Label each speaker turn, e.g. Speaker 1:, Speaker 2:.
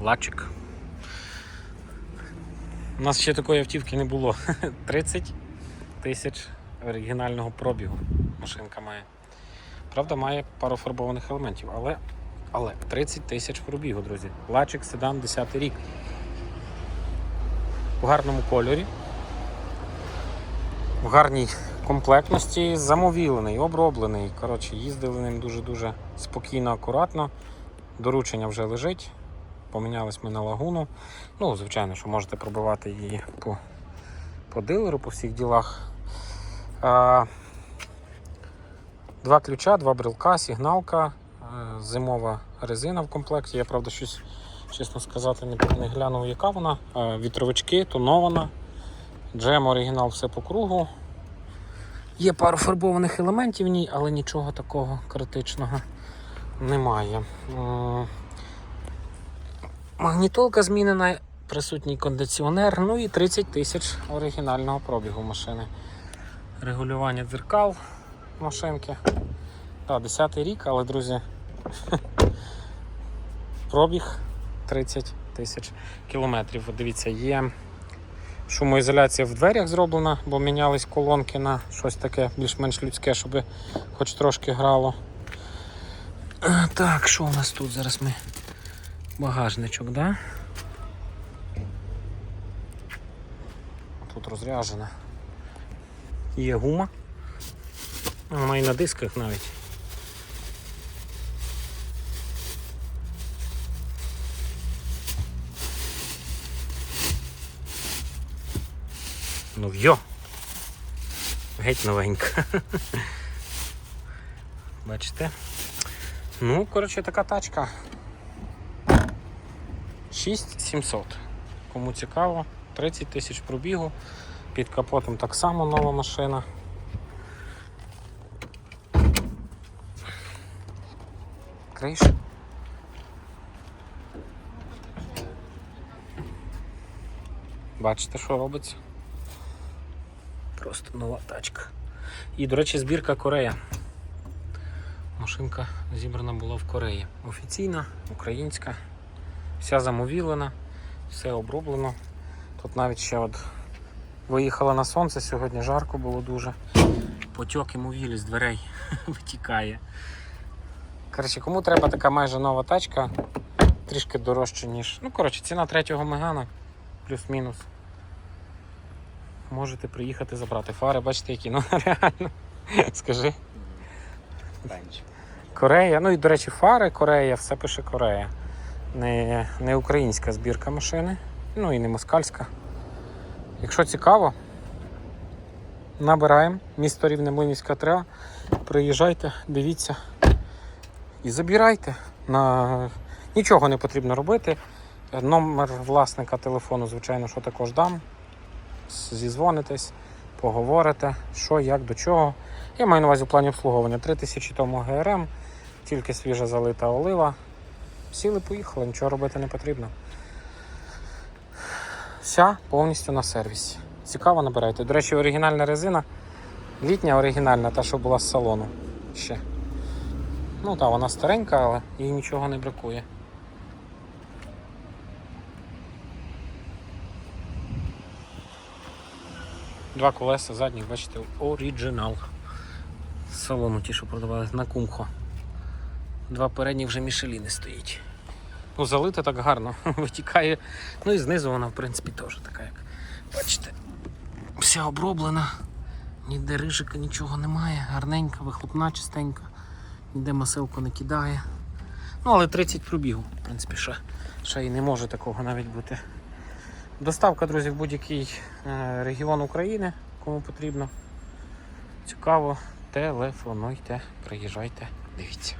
Speaker 1: лачик. У нас ще такої автівки не було. 30 тисяч оригінального пробігу машинка має. Правда, має пару фарбованих елементів, але, але 30 тисяч пробігу, друзі. Лачик седан 10 рік. В гарному кольорі. В гарній комплектності, замовілений, оброблений. Коротше, їздили ним дуже-дуже спокійно, акуратно. Доручення вже лежить. Помінялись ми на лагуну. Ну, звичайно, що можете пробивати її по, по дилеру, по всіх ділах. А, два ключа, два брелка, сигналка, е, зимова резина в комплекті. Я правда щось, чесно сказати, не, не глянув, яка вона. Е, Вітровички, тонована. Джем оригінал все по кругу. Є пару фарбованих елементів в ній, але нічого такого критичного немає. Магнітолка змінена, присутній кондиціонер, ну і 30 тисяч оригінального пробігу машини. Регулювання дзеркал машинки. Так, 10 рік, але, друзі, пробіг 30 тисяч кілометрів. Дивіться, є шумоізоляція в дверях зроблена, бо мінялись колонки на щось таке більш-менш людське, щоб хоч трошки грало. Так, що у нас тут зараз ми? Багажничок, да? Тут розряджена. Є гума. Вона і на дисках навіть. Ну йо! Геть новенька. Бачите? Ну, коротше, така тачка. 6700. Кому цікаво, 30 тисяч пробігу. Під капотом так само нова машина. Криш. Бачите, що робиться? Просто нова тачка. І, до речі, збірка Корея. Машинка зібрана була в Кореї. Офіційна, українська, вся замовілена, все оброблено. Тут навіть ще от виїхала на сонце, сьогодні жарко було дуже. Потьок і мовілі з дверей витікає. Коротше, кому треба така майже нова тачка, трішки дорожче, ніж. Ну, коротше, ціна третього мегана, плюс-мінус. Можете приїхати забрати. Фари, бачите, які, ну реально. Скажи. Корея. Ну і, до речі, фари Корея, все пише Корея. Не, не українська збірка машини, ну і не москальська. Якщо цікаво, набираємо місто Рівне Млинівська 3. Приїжджайте, дивіться і забирайте. На... Нічого не потрібно робити. Номер власника телефону, звичайно, що також дам. Зізвонитесь, поговорите, що, як, до чого. Я маю на увазі в плані обслуговування 3000 тому ГРМ, тільки свіжа залита олива. Сіли, поїхали, нічого робити не потрібно. Вся повністю на сервісі. Цікаво набирайте. До речі, оригінальна резина. Літня оригінальна, та, що була з салону ще. Ну так, вона старенька, але їй нічого не бракує. Два колеса задніх, бачите, оригінал. Салону ті, що продавались на кумхо. Два передні вже мішеліни стоїть. Ну, залита так гарно, витікає. Ну і знизу вона, в принципі, теж така, як бачите, вся оброблена. Ніде рижика нічого немає, гарненька, вихлопна чистенька, ніде масилку не кидає. Ну, але 30 пробігу, в принципі, ще, ще і не може такого навіть бути. Доставка, друзі, в будь-який е, регіон України, кому потрібно. Цікаво, телефонуйте, приїжджайте, дивіться.